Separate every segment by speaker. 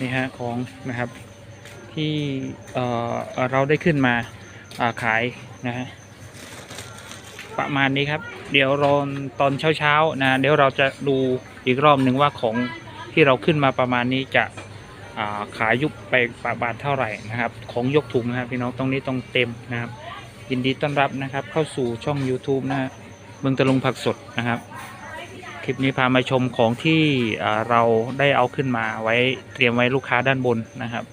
Speaker 1: นี่ฮะของนะครับที่เอ่อเราได้ขึ้นมาาขายนะฮะประมาณนี้ครับ เดี๋ยวรอตอนเช้าๆนะเดี๋ยวเราจะดูอีกรอบหนึ่งว่าของที่เราขึ้นมาประมาณนี้จะาขายยุบไปประมาณเท่าไหร่นะครับ ของยกถุงนะครับพี่น้องตรงนี้ต้องเต็มนะครับ ยินดีต้อนรับนะครับ เข้าสู่ช่อง YouTube นะฮะเมืองตะลุงผักสดนะครับ ลิปนี้พามาชมของที่เราได้เอาขึ้นมาไว้เตรียมไว้ลูกค้าด้านบนนะครับ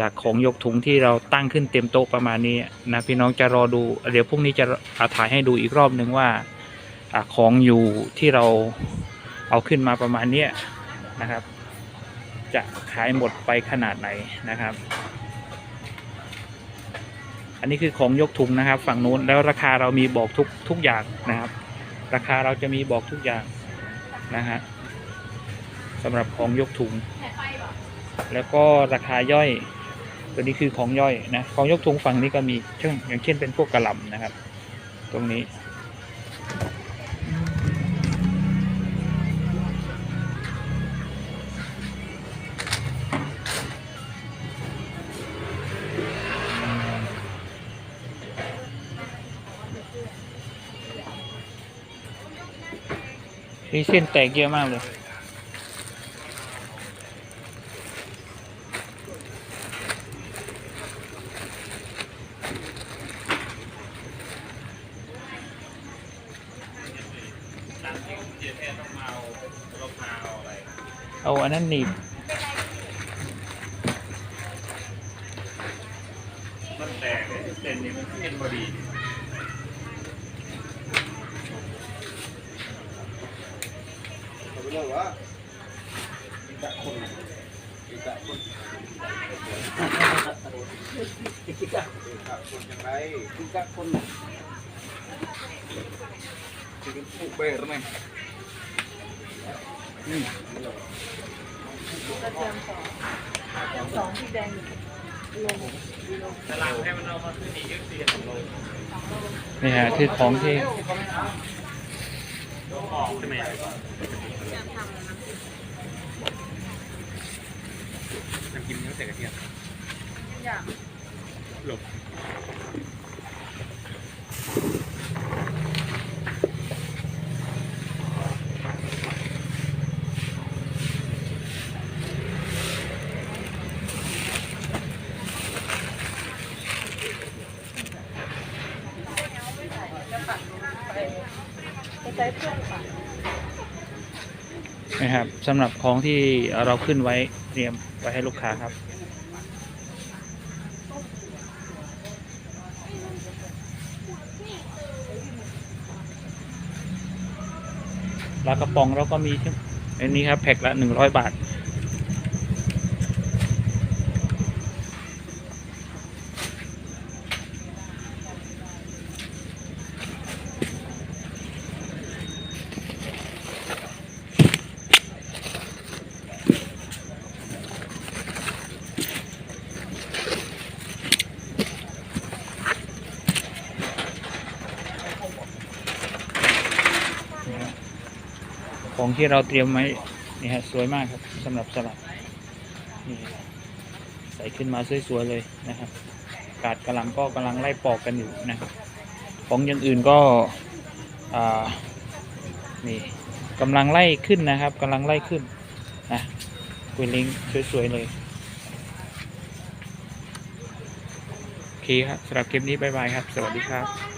Speaker 1: จากของยกถุงที่เราตั้งขึ้นเต็มโต๊ะประมาณนี้นะพี่น้องจะรอดูเดี๋ยวพรุ่งนี้จะอาถ่ายให้ดูอีกรอบหนึ่งว่าอของอยู่ที่เราเอาขึ้นมาประมาณนี้นะครับ จะขายหมดไปขนาดไหนนะครับ อันนี้คือของยกถุงนะครับ ฝั่งนู้นแล้วราคาเรามีบอกทุกทุกอย่างนะครับราคาเราจะมีบอกทุกอย่าง นะฮะสำหรับของยกถุง แล้วก็ราคาย่อย ตัวนี้คือของย่อยนะ ของยกถุงฝั่งนี้ก็มีเช่นอย่างเช่นเป็นพวกกระหล่ำนะครับ ตรงนี้ มีเส้นแตกเยอะมากเลย เอาอันนั้นหนีบ
Speaker 2: มันแตกเส้นนี้มันเส้นพอดี
Speaker 3: เขาไปเรียกว่าอีกคนอีกคนอีกะคนยังไงอีกคนที่เป็นผู้เบรไหมอืม
Speaker 4: กระเทียมสองกระเทียมสองที่แดง
Speaker 2: ตลาดให้มันเอามาขึ้นอีกเยอะสิสองโล
Speaker 1: นี่ฮะคือของที่
Speaker 2: ออกใช่ไหม น้ำกินเนื้อใส่กระเทียม
Speaker 4: อยาก
Speaker 2: หลบ
Speaker 4: จะปัดไปใช้เครื่องปัด
Speaker 1: นะครับสำหรับของที่เราขึ้นไว้เตรียมไว้ให้ลูกค้าครับ ปลากระป๋องเราก็มีที่อันนี้ครับแพ็คละหนึ่งร้อยบาท ของที่เราเตรียมไว้นี่ฮะสวยมากครับสำหรับสลัดนี่ใส่ขึ้นมาสวยๆเลยนะครับกาดกำลังก็กำลังไล่ปอกกันอยู่นะครับของอย่างอื่นก็อ่านี่กำลังไล่ขึ้นนะครับกำลังไล่ขึ้นนะคุยลิงสวยๆเลยโอเคครับสำหรับคลิปนี้บ๊ายบายครับ สวัสดีครับ